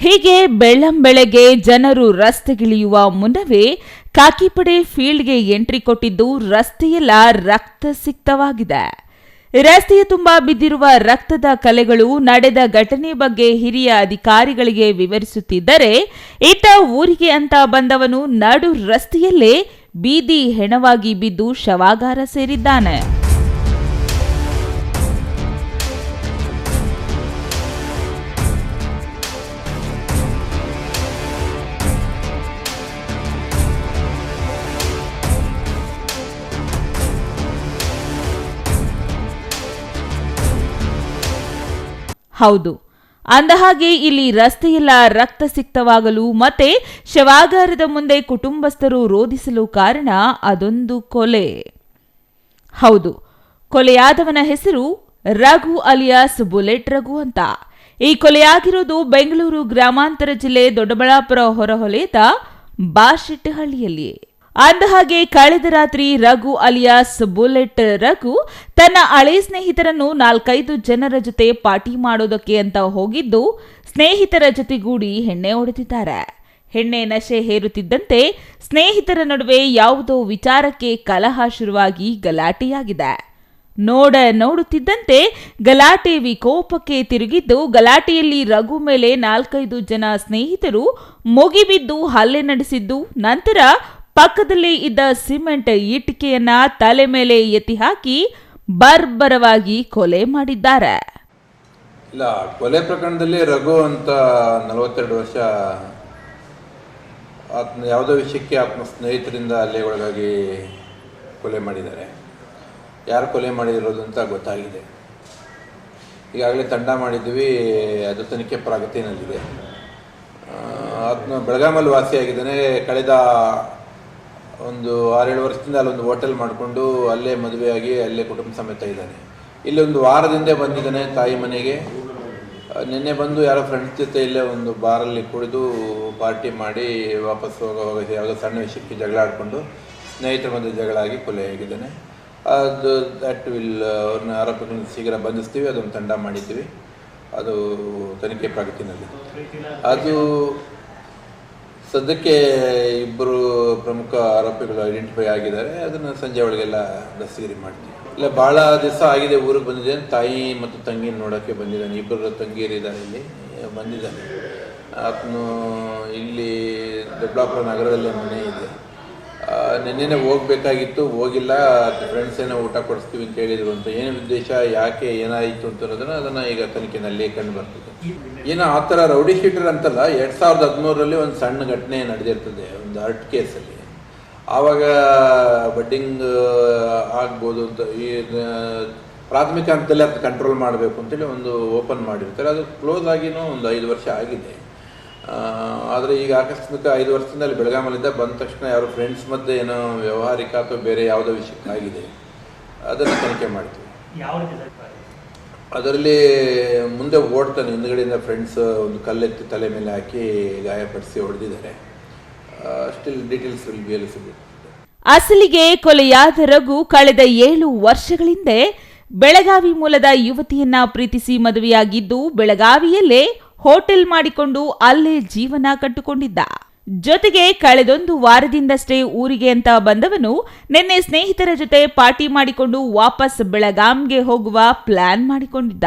ಹೀಗೆ ಬೆಳ್ಳಂಬೆಳಗ್ಗೆ ಜನರು ರಸ್ತೆಗಿಳಿಯುವ ಮುನ್ನವೇ ಕಾಕಿಪಡೆ ಫೀಲ್ಡ್ಗೆ ಎಂಟ್ರಿ ಕೊಟ್ಟಿದ್ದು ರಸ್ತೆಯೆಲ್ಲ ರಕ್ತ ಸಿಕ್ತವಾಗಿದೆ. ರಸ್ತೆಯ ತುಂಬಾ ಬಿದ್ದಿರುವ ರಕ್ತದ ಕಲೆಗಳು ನಡೆದ ಘಟನೆ ಬಗ್ಗೆ ಹಿರಿಯ ಅಧಿಕಾರಿಗಳಿಗೆ ವಿವರಿಸುತ್ತಿದ್ದರೆ ಇತ್ತ ಊರಿಗೆ ಅಂತ ಬಂದವನು ನಡು ರಸ್ತೆಯಲ್ಲೇ ಬೀದಿ ಹೆಣವಾಗಿ ಬಿದ್ದು ಶವಾಗಾರ ಸೇರಿದ್ದಾನೆ. ಹೌದು. ಅಂದಹಾಗೆ, ಇಲ್ಲಿ ರಸ್ತೆಯೆಲ್ಲ ರಕ್ತ ಸಿಕ್ತವಾಗಲು ಮತ್ತೆ ಶವಾಗಾರದ ಮುಂದೆ ಕುಟುಂಬಸ್ಥರು ರೋಧಿಸಲು ಕಾರಣ ಅದೊಂದು ಕೊಲೆ. ಹೌದು. ಕೊಲೆಯಾದವನ ಹೆಸರು ರಘು ಅಲಿಯಾಸ್ ಬುಲೆಟ್ ರಘು ಅಂತ. ಈ ಕೊಲೆಯಾಗಿರೋದು ಬೆಂಗಳೂರು ಗ್ರಾಮಾಂತರ ಜಿಲ್ಲೆ ದೊಡ್ಡಬಳ್ಳಾಪುರ ಹೊರಹೊಲೆಯದ ಬಾಶೆಟ್ಟಹಳ್ಳಿಯಲ್ಲಿ ಅಂದಹಾಗೆ ಕಳೆದ ರಾತ್ರಿ ರಘು ಅಲಿಯಾಸ್ ಬುಲೆಟ್ ರಘು ತನ್ನ ಹಳೆ ಸ್ನೇಹಿತರನ್ನು ನಾಲ್ಕೈದು ಜನರ ಜೊತೆ ಪಾರ್ಟಿ ಮಾಡೋದಕ್ಕೆ ಅಂತ ಹೋಗಿದ್ದು, ಸ್ನೇಹಿತರ ಜೊತೆಗೂಡಿ ಹೆಣ್ಣೆ ಹೊಡೆದಿದ್ದಾರೆ. ಹೆಣ್ಣೆ ನಶೆ ಹೇರುತ್ತಿದ್ದಂತೆ ಸ್ನೇಹಿತರ ನಡುವೆ ಯಾವುದೋ ವಿಚಾರಕ್ಕೆ ಕಲಹ ಶುರುವಾಗಿ ಗಲಾಟೆಯಾಗಿದೆ. ನೋಡ ನೋಡುತ್ತಿದ್ದಂತೆ ಗಲಾಟೆ ವಿಕೋಪಕ್ಕೆ ತಿರುಗಿದ್ದು, ಗಲಾಟೆಯಲ್ಲಿ ರಘು ಮೇಲೆ ನಾಲ್ಕೈದು ಜನ ಸ್ನೇಹಿತರು ಮುಗಿಬಿದ್ದು ಹಲ್ಲೆ ನಡೆಸಿದ್ದು, ನಂತರ ಪಕ್ಕದಲ್ಲಿ ಇದ್ದ ಸಿಮೆಂಟ್ ಇಟ್ಟಿಗೆಯನ್ನ ತಲೆ ಮೇಲೆ ಎತ್ತಿ ಹಾಕಿ ಬರ್ಬರವಾಗಿ ಕೊಲೆ ಮಾಡಿದ್ದಾರೆ. ಇಲ್ಲ, ಕೊಲೆ ಪ್ರಕರಣದಲ್ಲಿ ರಘು ಅಂತ ನಲವತ್ತೆರಡು ವರ್ಷ ಆತನ ಯಾವುದೋ ವಿಷಯಕ್ಕೆ ಆತ್ಮ ಸ್ನೇಹಿತರಿಂದ ಹಲ್ಲೆಗೊಳಗಾಗಿ ಕೊಲೆ ಮಾಡಿದ್ದಾರೆ. ಯಾರು ಕೊಲೆ ಮಾಡಿರೋದು ಅಂತ ಗೊತ್ತಾಗಿದೆ. ಈಗಾಗಲೇ ತಂಡ ಮಾಡಿದ್ವಿ ಅದು ತನಿಖೆ ಪ್ರಗತಿನಲ್ಲಿದೆ ಆತ್ಮ ಬೆಳಗಾಮಲ್ಲಿ ವಾಸಿಯಾಗಿದ್ದಾನೆ. ಕಳೆದ ಒಂದು ಆರೇಳು ವರ್ಷದಿಂದ ಅಲ್ಲೊಂದು ಹೋಟೆಲ್ ಮಾಡಿಕೊಂಡು ಅಲ್ಲೇ ಮದುವೆಯಾಗಿ ಅಲ್ಲೇ ಕುಟುಂಬ ಸಮೇತ ಇದ್ದಾನೆ. ಇಲ್ಲಿ ಒಂದು ವಾರದಿಂದ ಬಂದಿದ್ದಾನೆ ತಾಯಿ ಮನೆಗೆ. ನಿನ್ನೆ ಬಂದು ಯಾರೋ ಫ್ರೆಂಡ್ಸ್ ಜೊತೆ ಇಲ್ಲೇ ಒಂದು ಬಾರಲ್ಲಿ ಕುಡಿದು ಪಾರ್ಟಿ ಮಾಡಿ ವಾಪಸ್ ಹೋಗುವಾಗ ಯಾವುದೋ ಸಣ್ಣ ವಿಷಯಕ್ಕೆ ಜಗಳ ಆಡಿಕೊಂಡು ಸ್ನೇಹಿತರ ಮಧ್ಯೆ ಜಗಳ ಆಗಿ ಕೊಲೆಯಾಗಿದ್ದಾನೆ ಅದು ದಟ್ ವಿಲ್ ಅವ್ರನ್ನ ಆರೋಪಿಗಳನ್ನು ಶೀಘ್ರ ಬಂಧಿಸ್ತೀವಿ, ಅದೊಂದು ತಂಡ ಮಾಡಿದ್ದೀವಿ. ಅದು ತನಿಖೆ ಪ್ರಗತಿನಲ್ಲಿ ಅದು ಸದ್ಯಕ್ಕೆ ಇಬ್ಬರು ಪ್ರಮುಖ ಆರೋಪಿಗಳು ಐಡೆಂಟಿಫೈ ಆಗಿದ್ದಾರೆ. ಅದನ್ನು ಸಂಜೆ ಒಳಗೆಲ್ಲ ಬಸ್ಸಿಗೆ ಮಾಡ್ತೀವಿ. ಇಲ್ಲ ಭಾಳ ದಿವಸ ಆಗಿದೆ, ಊರಿಗೆ ಬಂದಿದ್ದೇನೆ ತಾಯಿ ಮತ್ತು ತಂಗಿನ ನೋಡೋಕ್ಕೆ ಬಂದಿದ್ದಾನೆ. ಇಬ್ಬರು ತಂಗಿಯರಿದ್ದಾರೆ ಇಲ್ಲಿ, ಬಂದಿದ್ದಾನೆ. ಆತನು ಇಲ್ಲಿ ದೊಡ್ಡಾಪುರ ನಗರದಲ್ಲೇ ಮನೆ ಇದೆ. ನಿನ್ನೆನೆ ಹೋಗ್ಬೇಕಾಗಿತ್ತು, ಹೋಗಿಲ್ಲ ಫ್ರೆಂಡ್ಸ್ ಏನೋ ಊಟ ಕೊಡಿಸ್ತೀವಿ ಅಂತ ಹೇಳಿದ್ರು ಅಂತ. ಏನು ಉದ್ದೇಶ, ಯಾಕೆ ಏನಾಯಿತು ಅಂತ ಅನ್ನೋದನ್ನ ಅದನ್ನು ಈಗ ತನಿಖೆನಲ್ಲಿ ಕಂಡು ಬರ್ತಿದೆ. ಏನೋ ಆ ಥರ ರೌಡಿ ಶೀಟರ್ ಅಂತಲ್ಲ, ಎರಡು ಸಾವಿರದ ಹದಿಮೂರರಲ್ಲಿ ಒಂದು ಸಣ್ಣ ಘಟನೆ ನಡೆದಿರ್ತದೆ, ಒಂದು ಅರ್ಟ್ ಕೇಸಲ್ಲಿ. ಆವಾಗ ಬಡ್ಡಿಂಗ್ ಆಗ್ಬೋದು ಅಂತ, ಈ ಪ್ರಾಥಮಿಕ ಹಂತದಲ್ಲಿ ಅದು ಕಂಟ್ರೋಲ್ ಮಾಡಬೇಕು ಅಂತೇಳಿ ಒಂದು ಓಪನ್ ಮಾಡಿರ್ತಾರೆ. ಅದು ಕ್ಲೋಸ್ ಆಗಿನೂ ಒಂದು ಐದು ವರ್ಷ ಆಗಿದೆ. ಆದರೆ ಈಗ ಆಕಸ್ಮಿಕ ಐದು ವರ್ಷದಿಂದ ಅಲ್ಲಿ ಬೆಳಗಾಮಲ್ಲಿದ್ದ ಬಂದ ತಕ್ಷಣ ಯಾರು ಫ್ರೆಂಡ್ಸ್ ಮಧ್ಯೆ ಏನೋ ವ್ಯವಹಾರಿಕ ಅಥವಾ ಬೇರೆ ಯಾವುದೋ ವಿಷಯಕ್ಕಾಗಿದೆ ಅದನ್ನು ತನಿಖೆ ಮಾಡ್ತೀವಿ ಯಾವ ರೀತಿ ಸರ್? ಅದರಲ್ಲಿ ಮುಂದೆ ಓಡ್ತಾನೆ ಹಿಂದ್ಗಡೆಯಿಂದ ಫ್ರೆಂಡ್ಸ್ ಒಂದು ಕಲ್ಲೆತ್ತಿ ತಲೆ ಮೇಲೆ ಹಾಕಿ ಗಾಯಪಡಿಸಿ ಹೊಡೆದಿದ್ದಾರೆ. Still details will be eligible ಅಸಲಿಗೆ ಕೊಲೆಯಾದ ರಘು ಕಳೆದ ಏಳು ವರ್ಷಗಳಿಂದ ಬೆಳಗಾವಿ ಮೂಲದ ಯುವತಿಯನ್ನ ಪ್ರೀತಿಸಿ ಮದುವೆಯಾಗಿದ್ದು ಬೆಳಗಾವಿಯಲ್ಲೇ ಹೋಟೆಲ್ ಮಾಡಿಕೊಂಡು ಅಲ್ಲೇ ಜೀವನ ಕಟ್ಟಿಕೊಂಡಿದ್ದ. ಜೊತೆಗೆ ಕಳೆದೊಂದು ವಾರದಿಂದಷ್ಟೇ ಊರಿಗೆ ಅಂತ ಬಂದವನು ನಿನ್ನೆ ಸ್ನೇಹಿತರ ಜೊತೆ ಪಾರ್ಟಿ ಮಾಡಿಕೊಂಡು ವಾಪಸ್ ಬೆಳಗಾಂಗೆ ಹೋಗುವ ಪ್ಲಾನ್ ಮಾಡಿಕೊಂಡಿದ್ದ.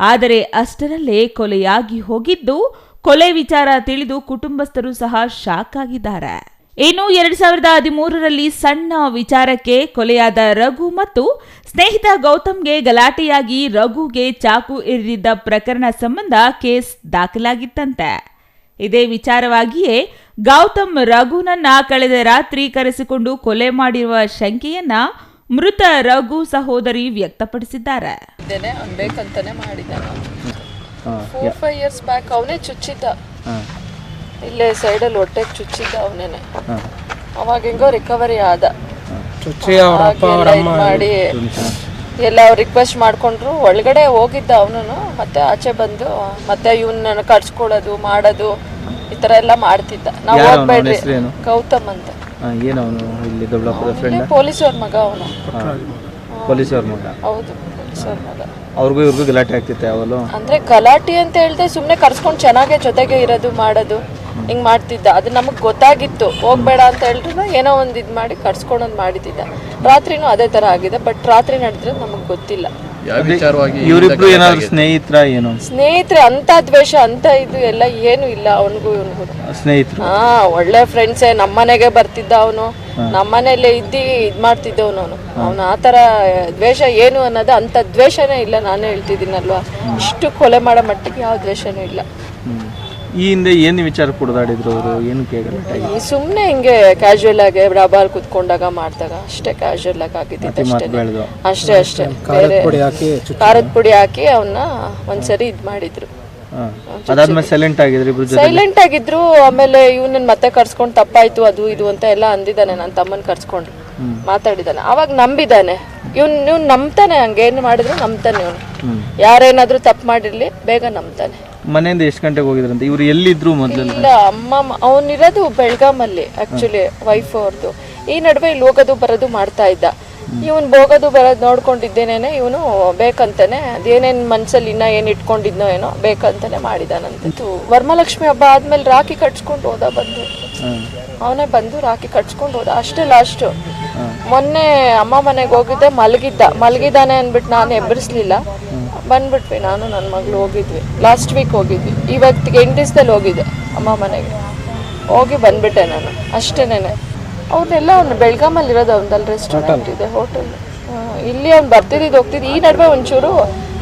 ಆದರೆ ಅಷ್ಟರಲ್ಲೇ ಕೊಲೆಯಾಗಿ ಹೋಗಿದ್ದು, ಕೊಲೆ ವಿಚಾರ ತಿಳಿದು ಕುಟುಂಬಸ್ಥರು ಸಹ ಶಾಕ್ ಆಗಿದ್ದಾರೆ. ಇನ್ನು ಎರಡ್ ಸಾವಿರದ ಹದಿಮೂರರಲ್ಲಿ ಸಣ್ಣ ವಿಚಾರಕ್ಕೆ ಕೊಲೆಯಾದ ರಘು ಮತ್ತು ಸ್ನೇಹಿತ ಗೌತಮ್ಗೆ ಗಲಾಟೆಯಾಗಿ ರಘುಗೆ ಚಾಕು ಇರಿದಿದ್ದ ಪ್ರಕರಣ ಸಂಬಂಧ ಕೇಸ್ ದಾಖಲಾಗಿತ್ತಂತೆ. ಇದೇ ವಿಚಾರವಾಗಿಯೇ ಗೌತಮ್ ರಘುನನ್ನ ಕಳೆದ ರಾತ್ರಿ ಕರೆಸಿಕೊಂಡು ಕೊಲೆ ಮಾಡಿರುವ ಶಂಕೆಯನ್ನ ಮೃತ ರಘು ಸಹೋದರಿ ವ್ಯಕ್ತಪಡಿಸಿದ್ದಾರೆ. ಬೇಕಂತಾನೆ ಮಾಡಿದ್ದಾನೆ. ಫೋರ್ ಫೈವ್ ಇಯರ್ಸ್ ಬ್ಯಾಕ್ ಅವನೇ ಚುಚ್ಚಿದ್ದ. ಇಲ್ಲೇ ಸೈಡಲ್ಲಿ ಹೊಟ್ಟೆ ಚುಚ್ಚಿದ್ದ ಅವನೇನೆ. ಅವಾಗ ಹೆಂಗೋ ರಿಕವರಿ ಆದ. ಮಾಡಿ ಎಲ್ಲ ಅವ್ರು ರಿಕ್ವೆಸ್ಟ್ ಮಾಡ್ಕೊಂಡ್ರು. ಒಳಗಡೆ ಹೋಗಿದ್ದ ಅವನು ಮತ್ತೆ ಆಚೆ ಬಂದು ಮತ್ತೆ ಇವನ್ನ ಕಡ್ಸ್ಕೊಳ್ಳೋದು ಮಾಡೋದು ಈ ತರ ಎಲ್ಲ ಮಾಡ್ತಿದ್ದ. ನಾವು ಹೋಗ್ಬೇಡ್ರಿ. ಗೌತಮ್ ಅಂತ. ಏನು ಅವನು ಇಲ್ಲಿ ಫ್ರೆಂಡ್ ಪೊಲೀಸ್ ಅವ್ರ ಮಗ ಅವನು. ಪೊಲೀಸ್ ಅವ್ರ ಮಗ. ಹೌದು ಮಗ. ಅವ್ರಿಗೂ ಇವ್ರಿಗೂ ಗಲಾಟೆ ಆಗ್ತಿತ್ತು ಅವಲು ಅಂದ್ರೆ ಗಲಾಟೆ ಅಂತ ಹೇಳ್ದೆ ಸುಮ್ನೆ ಕರ್ಸ್ಕೊಂಡು ಚೆನ್ನಾಗೆ ಜೊತೆಗೆ ಇರೋದು ಮಾಡೋದು. ಹಿಂಗ್ ಮಾಡ್ತಿದ್ದ. ಅದು ನಮಗ್ ಗೊತ್ತಾಗಿತ್ತು. ಹೋಗ್ಬೇಡ ಅಂತ ಹೇಳಿದ್ರು ಏನೋ ಒಂದ್ ಇದ್ ಮಾಡಿ ಕರ್ಸ್ಕೊಂಡೊಂದ್ ಮಾಡಿದ್ದ ರಾತ್ರಿನೂ ಅದೇ ತರ ಆಗಿದೆ. ಬಟ್ ರಾತ್ರಿ ನಡೆದ್ರೆ ನಮಗ್ ಗೊತ್ತಿಲ್ಲ. ಇವರಿಬ್ರು ಏನಾದ್ರು ಸ್ನೇಹಿತರ ಏನು? ಸ್ನೇಹಿತರೆ ಅಂತ ದ್ವೇಷ ಅಂತ ಇದು ಎಲ್ಲ ಏನು ಇಲ್ಲ ಅವನಿಗೂ ಇವನಿಗೂ. ಸ್ನೇಹಿತರು? ಹಾ ಒಳ್ಳೆ ಫ್ರೆಂಡ್ಸೇ. ನಮ್ಮನೆಗೆ ಬರ್ತಿದ್ದ ಅವನು. ನಮ್ಮನೇಲೆ ಇದ್ದಿ ಇದ್ ಮಾಡ್ತಿದ್ದವನು ಅವನು. ಅವನು ಆತರ ದ್ವೇಷ ಏನು ಅನ್ನೋದು ಅಂತ ದ್ವೇಷನೇ ಇಲ್ಲ. ನಾನೇ ಹೇಳ್ತಿದ್ದೀನಲ್ವಾ? ಇಷ್ಟು ಕೊಲೆ ಮಾಡೋ ಮಟ್ಟಿಗೆ ಯಾವ ದ್ವೇಷನೂ ಇಲ್ಲ. ಈ ಹಿಂದೆ ಏನು ವಿಚಾರ ಕುಡ್ದಾಡಿದ್ರು ಅವರು? ಏನು ಸುಮ್ಮನೆ ಹಿಂಗೆ ಕ್ಯಾಶುವಲ್ ಆಗಿ ಡಾಬಾಲ್ ಕುತ್ಕೊಂಡಾಗ ಮಾಡಿದಾಗ ಅಷ್ಟೇ ಕ್ಯಾಶುವಲ್ ಆಗಿ ಆಗಿದ್ದಿದ್ದು ಅಷ್ಟೇ. ಬೆಳೆದು. ಅಷ್ಟೇ ಅಷ್ಟೇ. ಬೇರೆ ಖಾರದ ಪುಡಿ ಹಾಕಿ ಅವನ್ನ ಒಂದ್ಸರಿ ಇದ್ ಮಾಡಿದ್ರು. ಅದಾದ್ಮೇಲೆ ಸೈಲೆಂಟ್ ಆಗಿದ್ರು ಇಬ್ರು ಜೊತೆ ಸೈಲೆಂಟ್ ಆಗಿದ್ರು ಆಮೇಲೆ ಇವನನ್ನ ಮತ್ತೆ ಕರ್ಸ್ಕೊಂಡು ತಪ್ಪಾಯ್ತು ಅದು ಇದು ಅಂತ ಎಲ್ಲ ಅಂದಿದ್ದಾನೆ ನನ್ನ ತಮ್ಮನ್ ಕರ್ಸ್ಕೊಂಡು. ಮಾತಾಡಿದಾನೆ ಅವಾಗ ನಂಬಿದಾನೆ ಇವ್ನ್ ಇವ್ನ್ ನಂಬ್ತಾನೆ ಹಂಗೇನು ಮಾಡಿದ್ರು ನಂಬ್ತಾನೆ ಇವನು. ಯಾರೇನಾದ್ರೂ ತಪ್ಪು ಮಾಡಿರ್ಲಿ ಬೇಗ ನಂಬ್ತಾನೆ. ಮನೆಯಿಂದ ಎಷ್ಟು ಗಂಟೆಗೆ ಹೋಗಿದ್ರಂತ? ಇವ್ರು ಎಲ್ಲಿದ್ರು ಮೊದಲು? ಅಮ್ಮ ಅಮ್ಮ ಅವನಿರೋದು ಬೆಳಗಾಮಲ್ಲಿ ಆಕ್ಚುಲಿ ವೈಫ್ ಅವ್ರದ್ದು ಈ ನಡುವೆ ಇಲ್ಲಿ ಹೋಗೋದು ಬರೋದು ಮಾಡ್ತಾ ಇದ್ದ. ಇವನ್ ಹೋಗೋದು ಬರೋದು ನೋಡ್ಕೊಂಡಿದ್ದೇನೇನೆ ಇವನು ಬೇಕಂತಾನೆ. ಅದೇನೇನ್ ಮನ್ಸಲ್ಲಿ ಇನ್ನ ಏನ್ ಇಟ್ಕೊಂಡಿದ್ನೋ ಏನೋ ಬೇಕಂತಾನೆ ಮಾಡಿದಾನಂತೆ. ವರ್ಮಲಕ್ಷ್ಮಿ ವರಮಹಾಲಕ್ಷ್ಮಿ ಹಬ್ಬ ಆದ್ಮೇಲೆ ರಾಖಿ ಕಟ್ಸ್ಕೊಂಡು ಹೋದ ಬಂದು. ಅವನೇ ಬಂದು ರಾಖಿ ಕಟ್ಸ್ಕೊಂಡು ಹೋದ. ಅಷ್ಟೇ ಲಾಸ್ಟ್ ಮೊನ್ನೆ ಅಮ್ಮ ಮನೆಗೆ ಹೋಗಿದ್ದೆ ಮಲಗಿದ್ದ. ಮಲಗಿದ್ದಾನೆ ಅಂದ್ಬಿಟ್ಟು ನಾನು ಎಬ್ಬರಿಸ್ಲಿಲ್ಲ. ಬಂದ್ಬಿಟ್ವಿ ನಾನು ನನ್ನ ಮಗಳು ಹೋಗಿದ್ವಿ. ಲಾಸ್ಟ್ ವೀಕ್ ಹೋಗಿದ್ವಿ. ಇವತ್ತಿಗೆ ಎಂಟು ದಿವಸದಲ್ಲಿ ಹೋಗಿದ್ದೆ ಅಮ್ಮ ಮನೆಗೆ. ಹೋಗಿ ಬಂದ್ಬಿಟ್ಟೆ ನಾನು ಅಷ್ಟೇನೆ ಅವ್ರನ್ನೆಲ್ಲ ಅವ್ನು ಬೆಳಗಾಮಲ್ಲಿ ಇರೋದು ಅವ್ನದಲ್ಲಿ ರೆಸ್ಟೋರೆಂಟ್ ಇದೆ ಹೋಟೆಲ್ ಇಲ್ಲಿ ಅವ್ನು ಬರ್ತಿದ್ದು ಹೋಗ್ತಿದ್ದು. ಈ ನಡುವೆ ಒಂಚೂರು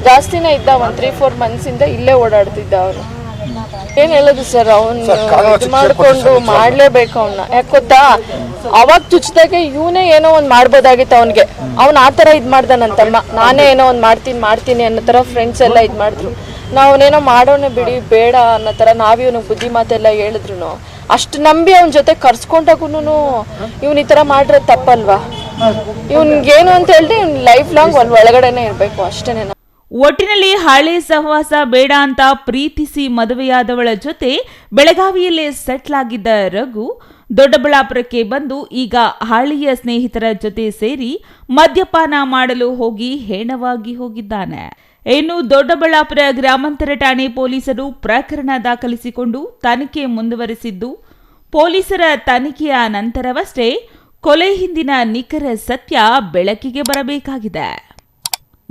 ಜಾಸ್ತಿನೇ ಇದ್ದ ಒಂದು ತ್ರೀ ಫೋರ್ ಮಂತ್ಸಿಂದ ಇಲ್ಲೇ ಓಡಾಡ್ತಿದ್ದ ಅವನು. ಏನ್ ಹೇಳೋದು ಸರ್? ಅವ್ನು ಮಾಡ್ಕೊಂಡು ಮಾಡ್ಲೇಬೇಕು ಅವನ್ನ ಯಾಕೆ ಗೊತ್ತಾ? ಅವಾಗ ಚುಚ್ಚಿದಾಗೆ ಇವನೇ ಏನೋ ಒಂದ್ ಮಾಡ್ಬೋದಾಗಿತ್ತು ಅವನ್ಗೆ. ಆ ಆತರ ಇದ್ ಮಾಡ್ದ ನನ್ನ ತಮ್ಮ. ನಾನೇ ಏನೋ ಒಂದ್ ಮಾಡ್ತೀನಿ ಮಾಡ್ತೀನಿ ಅನ್ನೋ ತರ ಫ್ರೆಂಡ್ಸ್ ಎಲ್ಲ ಇದ್ ಮಾಡಿದ್ರು. ನಾವನೇನೋ ಮಾಡೋಣ ಬಿಡಿ ಬೇಡ ಅನ್ನೋ ತರ ನಾವಿವನು ಬುದ್ಧಿ ಮಾತೆಲ್ಲ ಹೇಳಿದ್ರು ಅಷ್ಟು ನಂಬಿ ಅವನ ಜೊತೆ ಕರ್ಸ್ಕೊಂಡಾಗುನು ಇವ್ನ ಈ ತರ ಮಾಡ್ರೆ ತಪ್ಪಲ್ವಾ? ಇವನ್ಗೇನು ಅಂತ ಹೇಳಿದ್ರೆ ಇವ್ನ ಲೈಫ್ ಲಾಂಗ್ ಅಲ್ಲಿ ಒಳಗಡೆನೆ ಇರ್ಬೇಕು ಅಷ್ಟೇನೆ ಒಟ್ಟಿನಲ್ಲಿ ಹಳೆ ಸಹವಾಸ ಬೇಡ ಅಂತ ಪ್ರೀತಿಸಿ ಮದುವೆಯಾದವಳ ಜೊತೆ ಬೆಳಗಾವಿಯಲ್ಲೇ ಸೆಟ್ಲ್ ಆಗಿದ್ದ ರಘು ದೊಡ್ಡಬಳ್ಳಾಪುರಕ್ಕೆ ಬಂದು ಈಗ ಹಳೆಯ ಸ್ನೇಹಿತರ ಜೊತೆ ಸೇರಿ ಮದ್ಯಪಾನ ಮಾಡಲು ಹೋಗಿ ಹೇಣವಾಗಿ ಹೋಗಿದ್ದಾನೆ. ಇನ್ನು ದೊಡ್ಡಬಳ್ಳಾಪುರ ಗ್ರಾಮಾಂತರ ಠಾಣೆ ಪೊಲೀಸರು ಪ್ರಕರಣ ದಾಖಲಿಸಿಕೊಂಡು ತನಿಖೆ ಮುಂದುವರೆಸಿದ್ದು, ಪೊಲೀಸರ ತನಿಖೆಯ ನಂತರವಷ್ಟೇ ಕೊಲೆ ಹಿಂದಿನ ನಿಖರ ಸತ್ಯ ಬೆಳಕಿಗೆ ಬರಬೇಕಾಗಿದೆ.